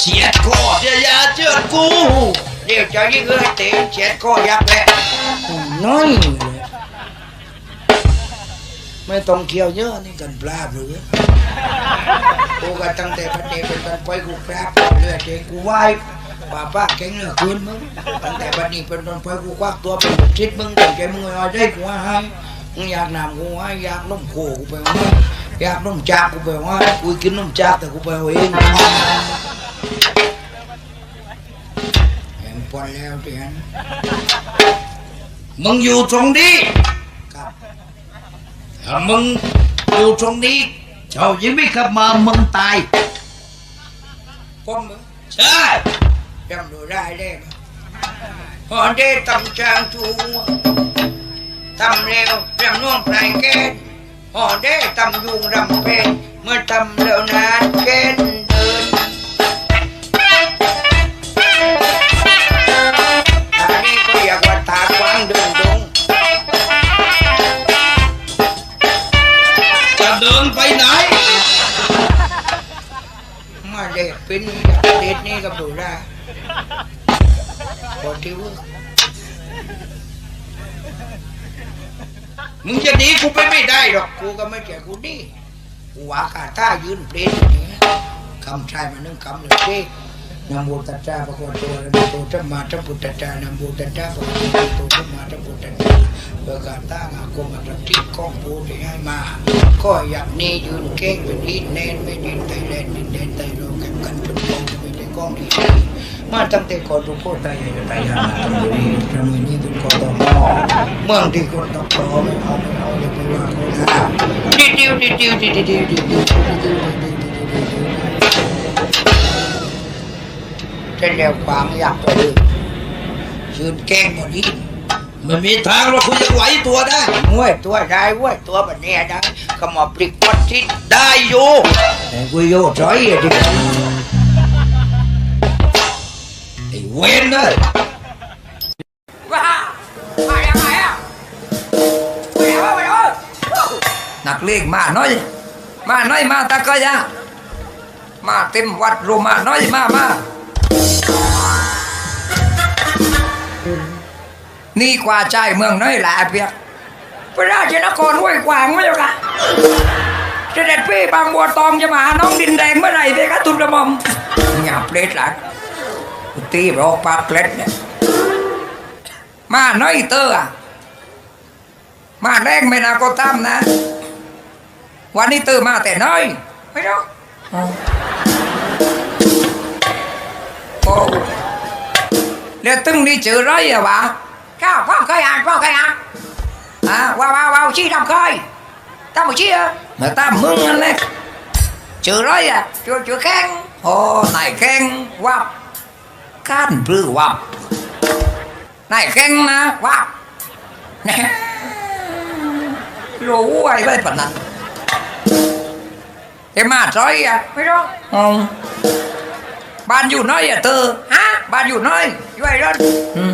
เฉียดคอเดี๋ยวอย่าเชื่อกูเดี๋ยวจะยิงเอ้ยเตะเฉียดคอยักแหละน้อยเลยไม่ต้องเคี่ยวเยอะนี่กันปลาบหรือกูก็ตั้งแต่พันเดเป็นต้นไปกูปลาบเลือดเองกูไหวป้าป้าแข็งเหลือคืนมึงตั้งแต่บัดนี้เป็นต้นไปกูควักตัวเป็นลูกชิดมึงตั้งใจมึงเอาได้กูให้มึงอยากนำกูให้อยากนมโคกูไปให้อยากนมจากกูไปให้กูกินนมจากแต่กูไปเอา เองแห่งปอนแล้วที่นั้นมึงอยู่ตรงนี้ครับถ้ามึงอยู่ตรงนี้ เจ้ายังไม่กลับมามึงตายผมเหรอใช่จำดูได้ได้ไหมพอได้ตำจางจูตำเร็วรำน่วงปลายแกนพอได้ตำยุงรำเป็นเมื่อตำเร็วนานแกน ตากวางเดินดงจะเดินไปไหน มาเด็กเป็นเด็ดนี่กับดูได้คนที่ว่ามึงจะหนีกูไปไม่ได้หรอก กูก็ไม่ใช่กูดีกูวากาท่ายืนเปรตอย่างนี้คำชายมานึ่งคำเลยเจ๊ นะโมตัสสะพระพุทธนะโมตัมมาตัมพุทธัสสะนะโมตัสสะพระพุทธตัมมาตัมพุทธัสสะเพื่อการตั้งอาคมอัตติกองปูที่ให้มา ก็อยากนี้ยืนเก่งเป็นอินเนนไม่ดินไทยแลนด์ดินแดนไทยโลกแข่งกันเป็นกองจะไม่ได้กองที่ดีมาตั้งแต่ก่อนทุกคนไทยใหญ่ไทยยานาตรงนี้ทำนี้เป็นกอตมเมืองที่คนต้องรอไม่เอาไม่เอาอย่าไปว่าเขานะดิดิวดิดิวดิดิวดิดิวดิดิวดิดิว เส้นเดียวขวางอยากตัวดื้อยืนแกล้งหมดนี้ไม่มีทางหรอกคุณจะไหวตัวได้มวยตัวได้เว้ยตัวแบบนี้ได้ขมอบปลิกวัดที่ได้อยู่แต่กูโยจอยอะดิไอ้เวนเลยว้ามายังไงอะไปแล้วไปแล้วนักเลงมาน้อย มาน้อยมาตะกะยะมาเต็มวัดรูมาน้อยมามา นี่กว่าใจเมืองน้อยแหละเปียกพระราชนครห้วยขวางไม่ใช่กะเสด็จพี่บางบัวตองจะมาหาน้องดินแดงเมื่อไหร่เปียกะตุนระมอมหยาบเล็ดหลักตีรอกปากเล็ดเนี่ยมาน้อยเตอร์มาแรงไม่นาก็ตามนะ วันนี้ตื่นมาแต่น้อย ไม่รู้ เดี๋ยวตึงนี่เจอไรอะวะข้าวพ่อเคยอ่านพ่อเคยอ่านอ่าว้าวว้าวว้าวชี้ทำเคยตามมาชี้อ บก้านปลื้อวับนายแข้งนะวับ รู้ไว้ไว้ปะนั้น เอ็มมาซอยอ่ะไม่รู้อ๋อบ้านอยู่น้อยอ่ะเธอฮะบ้านอยู่น้อยอยู่ไอ้รถอืม